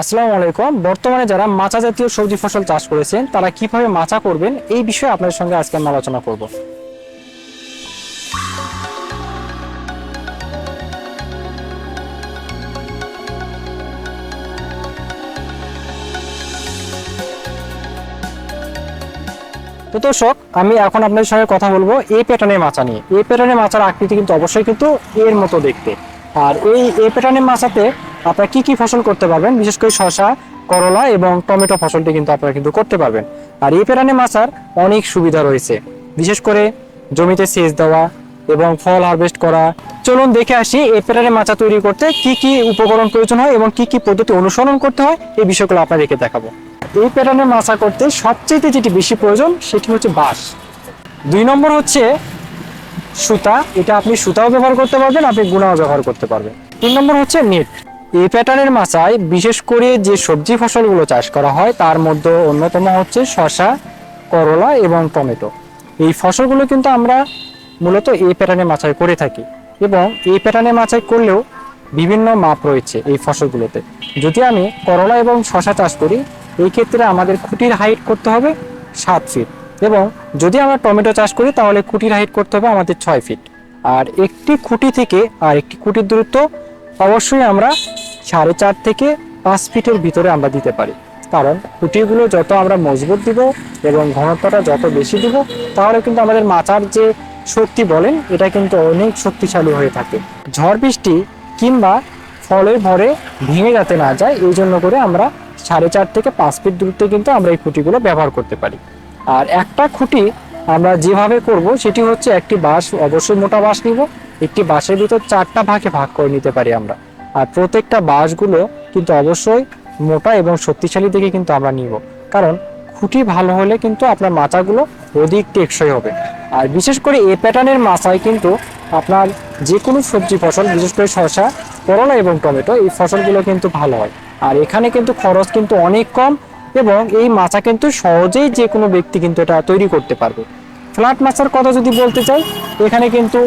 আসসালামু আলাইকুম। বর্তমানে যারা মাচা জাতীয় সবজি ফসল চাষ করেছেন, তারা কীভাবে মাচা করবেন এই বিষয়ে আপনাদের সঙ্গে আজকে আমি আলোচনা করব। তো দর্শক, আমি এখন আপনাদের সঙ্গে কথা বলব এই প্যাটার্নের মাচা নিয়ে। এই প্যাটার্নের মাচার আকৃতি কিন্তু অবশ্যই কিন্তু এর মতো দেখতে। আর এই এই প্যাটার্নের মাচাতে আপনারা কি কি ফসল করতে পারবেন? বিশেষ করে শসা, করলা এবং টমেটো ফসলটি কিন্তু আপনারা কিন্তু করতে পারবেন। আর এই পেরানে মাচার অনেক সুবিধা রয়েছে। বিশেষ করে জমিতে সেচ দেওয়া এবং ফল হারভেস্ট করা। চলুন দেখে আসি এই প্যাটার্নের মাচা তৈরি করতে কি কি উপকরণ প্রয়োজন হয় এবং কি কি পদ্ধতি অনুসরণ করতে হয়। এই বিষয়গুলো আপনাদেরকে দেখাবো। এই প্যাটার্নের মাচা করতে সবচেয়ে যেটি বেশি প্রয়োজন সেটি হচ্ছে বাঁশ। দুই নম্বর হচ্ছে সুতা। এটা আপনি সুতাও ব্যবহার করতে পারবেন, আপনি গুণাও ব্যবহার করতে পারবেন। তিন নম্বর হচ্ছে নেট। এই প্যাটার্নের মাচায় বিশেষ করে যে সবজি ফসলগুলো চাষ করা হয়, তার মধ্যে অন্যতম হচ্ছে শশা করলা এবং টমেটো। এই ফসলগুলো কিন্তু আমরা মূলত এই প্যাটার্নের মাচায় করে থাকি এবং এই প্যাটার্নের মাচায় করলেও বিভিন্ন মাপ রয়েছে এই ফসলগুলোতে। যদি আমি করলা এবং শশা চাষ করি, এই ক্ষেত্রে আমাদের খুঁটির হাইট করতে হবে সাত ফিট এবং যদি আমরা টমেটো চাষ করি, তাহলে খুঁটির হাইট করতে হবে আমাদের ছয় ফিট আর একটি খুঁটি থেকে আর একটি খুঁটির দূরত্ব অবশ্যই আমরা সাড়ে চার থেকে পাঁচ ফিটের ভিতরে আমরা দিতে পারি। কারণ খুঁটিগুলো যত আমরা মজবুত দিব এবং ঘনত্বটা যত বেশি দিব, তাহলে কিন্তু আমাদের মাচার যে শক্তি বলেন, এটা কিন্তু অনেক শক্তিশালী হয়ে থাকে। ঝড় বৃষ্টি কিংবা ফলের ভরে ভেঙে যাতে না যায়, এই জন্য করে আমরা সাড়ে চার থেকে পাঁচ ফিট দূরত্বে কিন্তু আমরা এই খুঁটিগুলো ব্যবহার করতে পারি। আর একটা খুঁটি আমরা যেভাবে করব, সেটি হচ্ছে একটি বাঁশ, অবশ্যই মোটা বাঁশ নিব। একটি বাঁশের ভিতর চারটা ভাগে ভাগ করে নিতে পারি আমরা। আর প্রত্যেকটা বাঁশগুলো কিন্তু অবশ্যই মোটা এবং শক্তিশালী দেখে কিন্তু আমরা নিব। কারণ খুঁটি ভালো হলে কিন্তু আপনার মাচাগুলো অধিক টেকসই হবে। আর বিশেষ করে এ প্যাটার্নের মাচায় কিন্তু আপনার যে কোনো সবজি ফসল, বিশেষ করে শসা, করলা এবং টমেটো, এই ফসলগুলো কিন্তু ভালো হয়। আর এখানে কিন্তু খরচ কিন্তু অনেক কম এবং এই মাচা কিন্তু সহজেই যে কোনো ব্যক্তি কিন্তু এটা তৈরি করতে পারবে। ফ্ল্যাট মাচার কথা যদি বলতে চাই, এখানে কিন্তু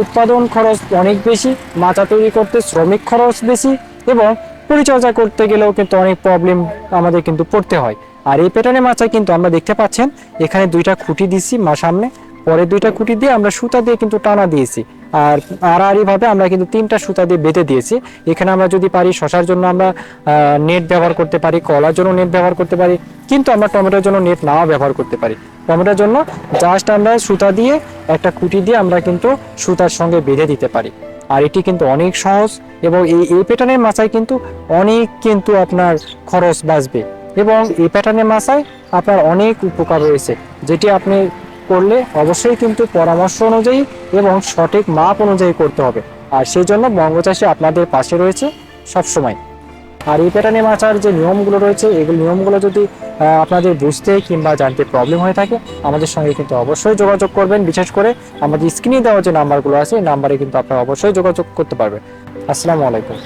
উৎপাদন খরচ অনেক বেশি, মাচা তৈরি করতে শ্রমিক খরচ বেশি এবং পরিচর্যা করতে গেলেও কিন্তু অনেক প্রবলেম আমাদের কিন্তু পড়তে হয়। আর এই প্যাটার্নে মাচায় কিন্তু আমরা দেখতে পাচ্ছেন, এখানে দুইটা খুঁটি দিছি মা সামনে। পরে দুইটা খুঁটি দিয়ে আমরা সুতা দিয়ে কিন্তু টানা দিয়েছি। আর আড়াআড়ি ভাবে আমরা কিন্তু তিনটা সুতা দিয়ে বেঁধে দিয়েছি। এখানে আমরা যদি পারি শশার জন্য আমরা নেট ব্যবহার করতে পারি, কলার জন্য নেট ব্যবহার করতে পারি, কিন্তু আমরা টমেটোর জন্য নেট নাও ব্যবহার করতে পারি। টমেটোর জন্য জাস্ট আমরা সুতা দিয়ে একটা খুঁটি দিয়ে আমরা কিন্তু সুতার সঙ্গে বেঁধে দিতে পারি। আর এটি কিন্তু অনেক সহজ এবং এই এই প্যাটার্নের মাছায় কিন্তু অনেক কিন্তু আপনার খরচ বাঁচবে। এবং এই প্যাটার্নের মাছায় আপনার অনেক উপকার রয়েছে, যেটি আপনি করলে অবশ্যই কিন্তু পরামর্শ অনুযায়ী এবং সঠিক মাপ অনুযায়ী করতে হবে। আর সেই জন্য বঙ্গচাষী আপনাদের পাশে রয়েছে সবসময়। আর এই প্যাটার্নে মাচার যে নিয়মগুলো রয়েছে, এগুলো নিয়মগুলো যদি আপনাদের বুঝতে কিংবা জানতে প্রবলেম হয়ে থাকে, আমাদের সঙ্গে কিন্তু অবশ্যই যোগাযোগ করবেন। বিশেষ করে আমাদের স্ক্রিনে দেওয়া যে নাম্বারগুলো আছে, এই নাম্বারে কিন্তু আপনারা অবশ্যই যোগাযোগ করতে পারবেন। আসসালামু আলাইকুম।